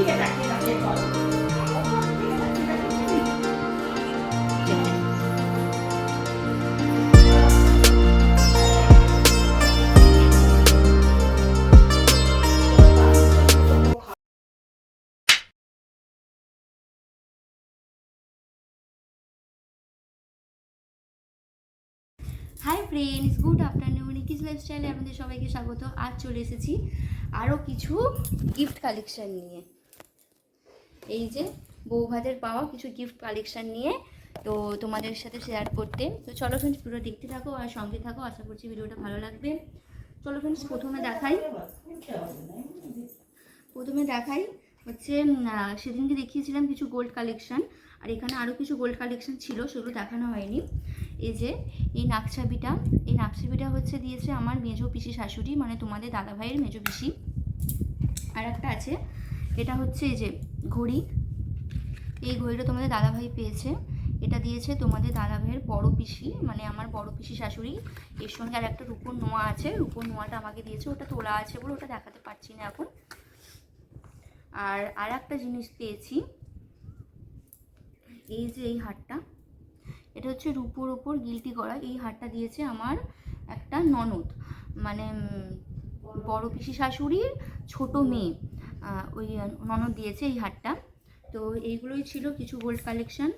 High friends good afternoon ইকিস লাইফস্টাইলে আপনাদের সবাইকে স্বাগত। আজ চলে এসেছি আরও কিছু গিফট কালেকশন নিয়ে। এই যে বৌভাতের পাওয়া কিছু গিফট কালেকশন নিয়ে তো তোমাদের সাথে শেয়ার করতে। তো চলো ফ্রেন্ডস পুরো দেখতে থাকো আর সঙ্গে থাকো। আশা করছি ভিডিওটা ভালো লাগবে। চলো ফ্রেন্ডস প্রথমে দেখাই। প্রথমে দেখাই হচ্ছে সেদিনকে দেখিয়েছিলাম কিছু গোল্ড কালেকশন আর এখানে আরও কিছু গোল্ড কালেকশন ছিল, সেগুলো দেখানো হয়নি। এই যে, এই নাকছাবিটা এই নাকছাবিটা হচ্ছে দিয়েছে আমার মেজো পিসি শাশুড়ি মানে তোমাদের দাদা ভাইয়ের মেজো পিসি। আর একটা আছে এটা হচ্ছে এই যে ঘড়ি। এই ঘড়িটা তোমাদের দাদা ভাই পেয়েছে। এটা দিয়েছে তোমাদের দাদা ভাইয়ের বড় পিসি মানে আমার বড় পিসি শাশুড়ি। এর সঙ্গে আর একটা রূপোর নোয়া আছে। রূপোর নোয়াটা আমাকে দিয়েছে। ওটা তোলা আছে বলে ওটা দেখাতে পারছি না এখন। আর আর একটা জিনিস পেয়েছি। এই যে এই হারটা, এটা হচ্ছে রূপোর ওপর গিলটি করা এই হারটা দিয়েছে আমার একটা ননদ। মানে বড় পিসি শাশুড়ির ছোট মেয়ে। ওই ননদ দিয়েছে এই হারটা। তো এইগুলোই ছিল কিছু গোল্ড কালেকশান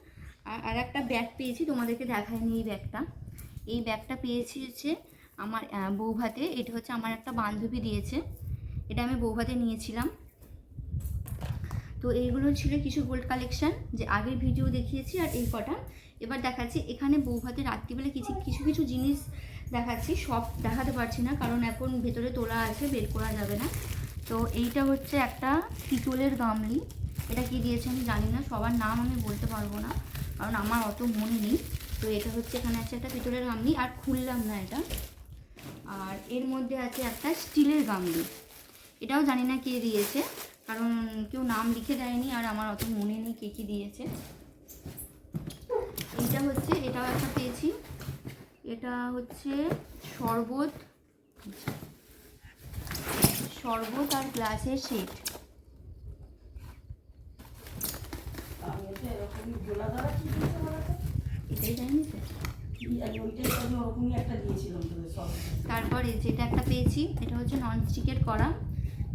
আর আর একটা ব্যাগ পেয়েছি, তোমাদেরকে দেখায়নি এই ব্যাগটা এই ব্যাগটা পেয়েছি হচ্ছে আমার বৌভাতে। এটা হচ্ছে আমার একটা বান্ধবী দিয়েছে। এটা আমি বৌভাতে নিয়েছিলাম। তো এইগুলো ছিল কিছু গোল্ড কালেকশান যে আগের ভিডিও দেখিয়েছি আর এই কটা। এবার দেখাচ্ছি, এখানে বৌভাতে রাত্রিবেলা কিছু কিছু কিছু জিনিস দেখাচ্ছি, সব দেখাতে পারছি না, কারণ এখন ভেতরে তোলা আছে, বের করা যাবে না। তো এইটা হচ্ছে একটা পিতলের গামলি। এটা কি দিয়েছে আমি জানি না, সবার নাম আমি বলতে পারব না, কারণ আমার অত মনে নেই। তো এটা হচ্ছে এখানে আছে একটা পিতলের গামলি, আর খুললাম না এটা। আর এর মধ্যে আছে একটা স্টিলের গামলি। এটাও জানি না কে দিয়েছে, কারণ কেউ নাম লিখে দেয়নি, আর আমার অত মনে নেই কে কী দিয়েছে। এইটা হচ্ছে, এটাও একটা পেয়েছি। এটা হচ্ছে শরবত। শরবত আর গ্লাসের সেট? এটাই জানি তারপরে যেটা একটা পেয়েছি এটা হচ্ছে নন স্টিকের করা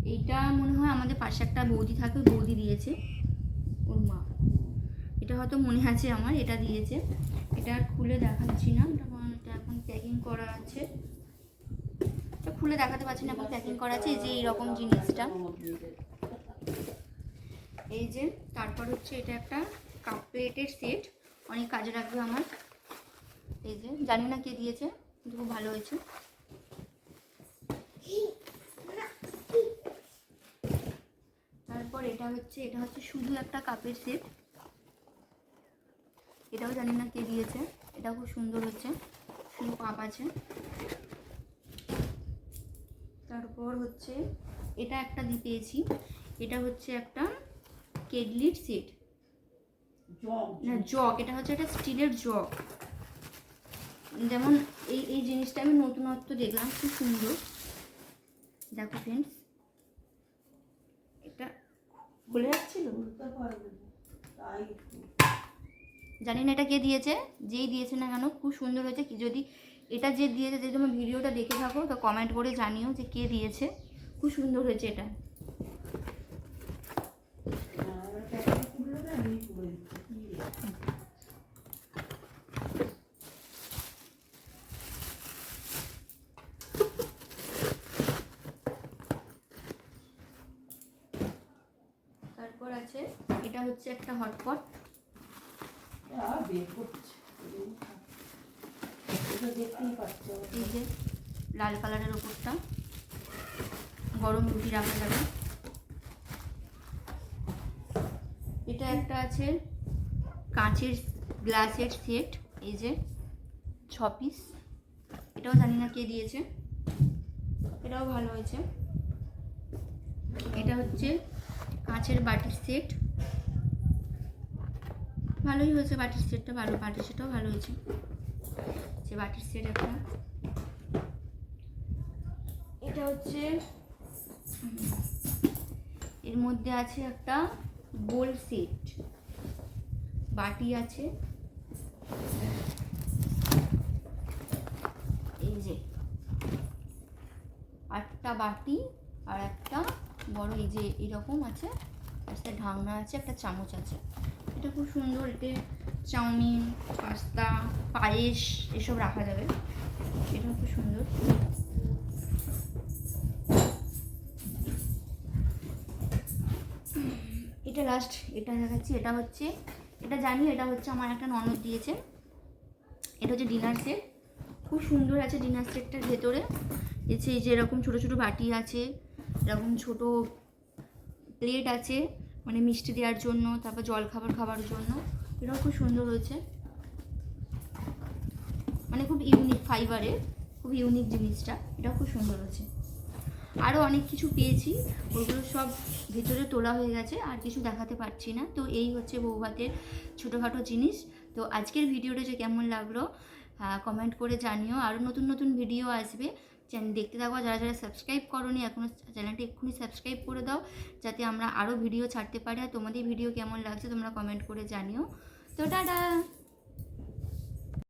এইটা মনে হয় আমাদের পাশে একটা বৌদি থাকে বৌদি দিয়েছে। ওর মা। এটা হয়তো মনে আছে আমার এটা দিয়েছে। এটা খুলে দেখাচ্ছি না। এটা এখন প্যাকিং করা আছে। খুলে দেখাতে পারছি না এখন প্যাকিং করা আছে, এই যে এইরকম জিনিসটা। এই যে, তারপর হচ্ছে এটা একটা কাপ প্লেটের সেট অনেক কাজে লাগবে আমার। এই যে, জানি না কে দিয়েছে, কিন্তু খুব ভালো হয়েছে। তারপর এটা হচ্ছে এটা হচ্ছে শুধু একটা কাপের সেট এটাও জানি না কে দিয়েছে এটা খুব সুন্দর হচ্ছে, শুধু কাপ আছে। তারপর হচ্ছে এটা একটা দিয়ে পেয়েছি। এটা হচ্ছে একটা কেডলির সেট না জগ এটা হচ্ছে একটা স্টিলের জগ। যেমন এই এই জিনিসটা আমি নতুনত্ব দেখলাম খুব সুন্দর। দেখো ফ্রেন্ডস এটা খুলে যাচ্ছিল। জানি না এটা কে দিয়েছে যেই দিয়েছে না কেন খুব সুন্দর হয়েছে। কি যদি এটা যে দিয়েছে যদি তুমি ভিডিওটা দেখে থাকো, তো কমেন্ট করে জানিও যে কে দিয়েছে। খুব সুন্দর হয়েছে এটা? তারপর আছে, এটা হচ্ছে একটা হটপট আর বের করছে। এটা দেখতেই পাচ্ছ। এই যে লাল কালারের ওপরটা। গরম রুটি রাখা যাবে। এটা একটা আছে কাঁচের গ্লাসের সেট। এই যে ছ পিস। এটাও জানি না কে দিয়েছে। এটাও ভালো হয়েছে। এটা হচ্ছে কাঁচের বাটির সেট। ভালোই হয়েছে বাটির সেটটা ভালো, বাটির সেটটাও ভালো হয়েছে। যে বাটির সেট একটা। এটা হচ্ছে এর মধ্যে আছে একটা গোল সেট। বাটি আছে। এই যে। আটটা বাটি আর একটা বড় এই যে এরকম আছে সাথে ঢাকনা আছে একটা চামচ আছে। এটা খুব সুন্দর, এতে চাউমিন, পাস্তা, পায়েস এসব রাখা যাবে। এটা খুব সুন্দর। এটা লাস্ট এটা দেখাচ্ছি, এটা হচ্ছে, এটা জানি, এটা হচ্ছে আমার একটা ননদ দিয়েছে। এটা হচ্ছে ডিনার সেট খুব সুন্দর আছে ডিনার সেটটার ভেতরে। এসে এই যে এরকম ছোটো ছোটো বাটি আছে, এরকম ছোট প্লেট আছে। মানে মিষ্টি দেওয়ার জন্য, তারপর জল খাবার খাবার জন্য। এটাও খুব সুন্দর হয়েছে। মানে খুব ইউনিক ফাইবারের খুব ইউনিক জিনিসটা। এটাও খুব সুন্দর হয়েছে। আরও অনেক কিছু পেয়েছি। ওগুলো সব ভেতরে তোলা হয়ে গেছে, আর কিছু দেখাতে পারছি না। তো এই হচ্ছে বৌভাতের ছোটোখাটো জিনিস। তো আজকের ভিডিওটা যে কেমন লাগল কমেন্ট করে জানিও। আরও নতুন নতুন ভিডিও আসবে। চ্যানেল দেখতে থাকো যারা যারা সাবস্ক্রাইব করোনি এখনও চ্যানেলটি এক্ষুনি সাবস্ক্রাইব করে দাও, যাতে আমরা আরও ভিডিও ছাড়তে পারি। আর তোমাদের ভিডিও কেমন লাগছে তোমরা কমেন্ট করে জানিও। তো টাটা!